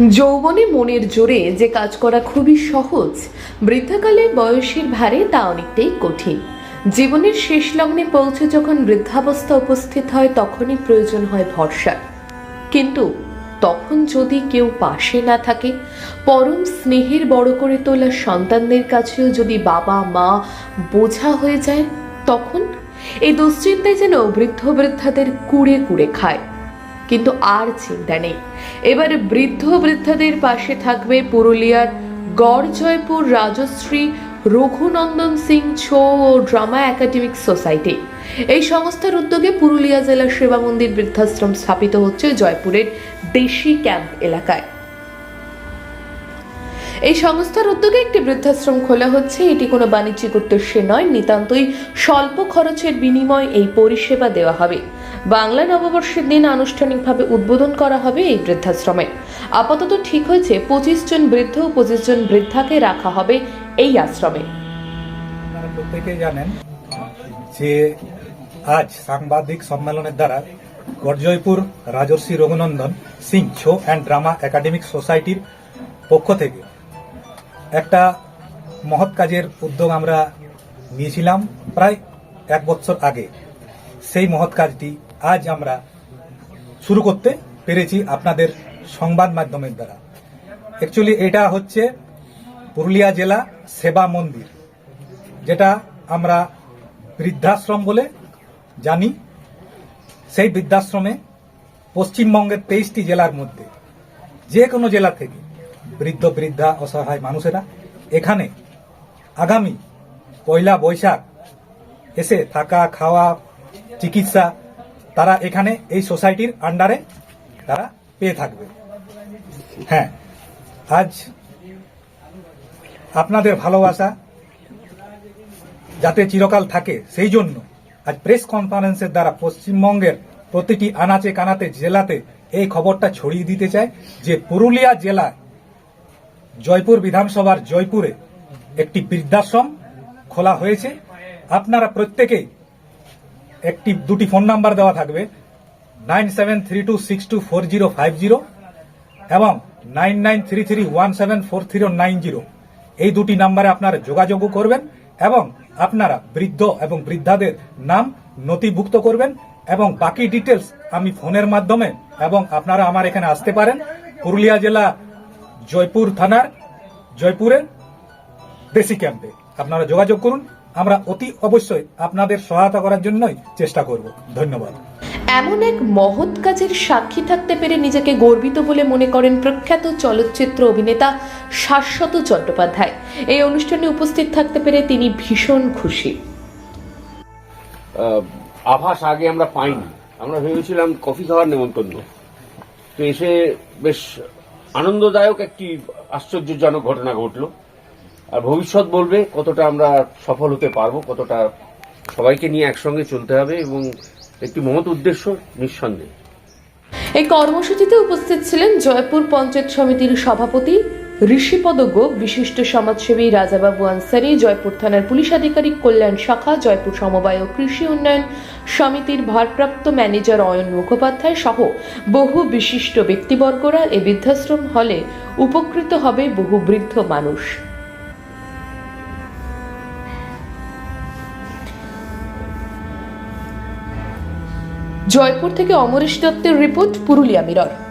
যৌবনে মনের জোরে যে কাজ করা খুবই সহজ, বৃদ্ধাকালে বয়সের ভারে তা অনেকটাই কঠিন। জীবনের শেষ লগ্নে পৌঁছে যখন বৃদ্ধাবস্থা উপস্থিত হয়, তখনই প্রয়োজন হয় ভরসা। কিন্তু তখন যদি কেউ পাশে না থাকে, পরম স্নেহের বড় করে তোলা সন্তানদের কাছেও যদি বাবা, মা বোঝা হয়ে যায়, তখন এই দুশ্চিন্তায় যেন বৃদ্ধ বৃদ্ধাদের কুড়ে কুড়ে খায়। কিন্তু আর চিন্তা নেই। এবার বৃদ্ধ বৃদ্ধাদের পাশে থাকবে পুরুলিয়ার গড় জয়পুর রাজশ্রী, রঘুনন্দন সিং ছো ও ড্রামা একাডেমিক সোসাইটি। এই সংস্থার উদ্যোগে পুরুলিয়া জেলার সেবা মন্দির বৃদ্ধাশ্রম স্থাপিত হচ্ছে জয়পুরের দেশি ক্যাম্প এলাকায়। এই সংস্থার উদ্যোগে একটি বৃদ্ধাশ্রম খোলা হচ্ছে। এটি কোনো বাণিজ্যিক উদ্দেশ্যে নয়, নিতান্তই স্বল্প খরচের বিনিময়ে এই পরিষেবা দেওয়া হবে। বাংলা নববর্ষের দিন আনুষ্ঠানিকভাবে উদ্বোধন করা হবে এই বৃদ্ধাশ্রমে। আপাতত ঠিক হয়েছে, পঁচিশ জন বৃদ্ধ ও পঁচিশ জন বৃদ্ধাকে রাখা হবে এই আশ্রমে। প্রত্যেকেই জানেন যে আজ সাংবাদিক সম্মেলনের দ্বারা Garhjoypur Rajarshi Raghunandan Singh Chhau and drama academic সোসাইটির পক্ষ থেকে একটা মহৎ কাজের উদ্যোগ আমরা নিয়েছিলাম প্রায় এক বছর আগে। সেই মহৎ কাজটি আজ আমরা শুরু করতে পেরেছি আপনাদের সংবাদ মাধ্যমের দ্বারা। অ্যাকচুয়ালি এটা হচ্ছে পুরুলিয়া জেলা সেবা মন্দির, যেটা আমরা বৃদ্ধাশ্রম বলে জানি। সেই বৃদ্ধাশ্রমে পশ্চিমবঙ্গের তেইশটি জেলার মধ্যে যে কোনো জেলা থেকে বৃদ্ধ, বৃদ্ধা, অসহায় মানুষেরা এখানে আগামী পয়লা বৈশাখ এসে থাকা, খাওয়া, চিকিৎসা, তারা এখানে এই সোসাইটির আন্ডারে তারা পেয়ে থাকবে। হ্যাঁ আজ আপনাদের ভালোবাসা যাতে চিরকাল থাকে, সেই জন্য আজ প্রেস কনফারেন্সের দ্বারা পশ্চিমবঙ্গের প্রতিটি আনাচে কানাতে জেলাতে এই খবরটা ছড়িয়ে দিতে চায় যে পুরুলিয়া জেলায় জয়পুর বিধানসভার জয়পুরে একটি বৃদ্ধাশ্রম খোলা হয়েছে। আপনারা প্রত্যেকেই একটি দুটি ফোন নাম্বার দেওয়া থাকবে, nine seven three two six two four zero five zero এবং nine nine three three one seven four nine zero. এই দুটি নাম্বারে আপনারা যোগাযোগ করবেন এবং আপনারা বৃদ্ধ এবং বৃদ্ধাদের নাম নথিভুক্ত করবেন এবং বাকি ডিটেলস আমি ফোনের মাধ্যমে এবং আপনারা আমার এখানে আসতে পারেন। পুরুলিয়া জেলা জয়পুর থানার জয়পুরের দেশি ক্যাম্পে। আপনারা যোগাযোগ করুন আমরা অতি অবশ্যই আপনাদের সহায়তা করার জন্যই চেষ্টা করব। ধন্যবাদ। এমন এক মহৎ কাজের সাক্ষী থাকতে পেরে নিজেকে গর্বিত বলে মনে করেন প্রখ্যাত চলচ্চিত্র অভিনেতা শাশ্বত চট্টোপাধ্যায়। এই অনুষ্ঠানে উপস্থিত থাকতে পেরে তিনি ভীষণ খুশি। আহ, আভাস আগে আমরা পাইনি। আমরা ভেবেছিলাম কফি খাওয়ার নেমন্তন্ন। তো এসে বেশ আনন্দদায়ক একটি আশ্চর্যজনক ঘটনা ঘটল। আর ভবিষ্যৎ বলবে কতটা আমরা সফল হতে পারব, কতটা সবাইকে নিয়ে একসঙ্গে চলতে হবে এবং একটি মহৎ উদ্দেশ্য নিঃসন্দেহে। এই কর্মসূচিতে উপস্থিত ছিলেন জয়পুর পঞ্চায়েত সমিতির সভাপতি ঋষিপদ বিশিষ্ট সমাজসেবী রাজাবাবু আনসারি, জয়পুর থানার পুলিশ আধিকারিক কল্যাণ শাখা, জয়পুর সমবায় ও কৃষি উন্নয়ন সমিতির ভারপ্রাপ্ত ম্যানেজার অয়ন মুখোপাধ্যায় সহ বহু বিশিষ্ট ব্যক্তিবর্গরা এ বৃদ্ধাশ্রম হলে উপকৃত হবে বহু বৃদ্ধ মানুষ। জয়পুর থেকে অমরেশ দত্তের রিপোর্ট, পুরুলিয়া মিরর।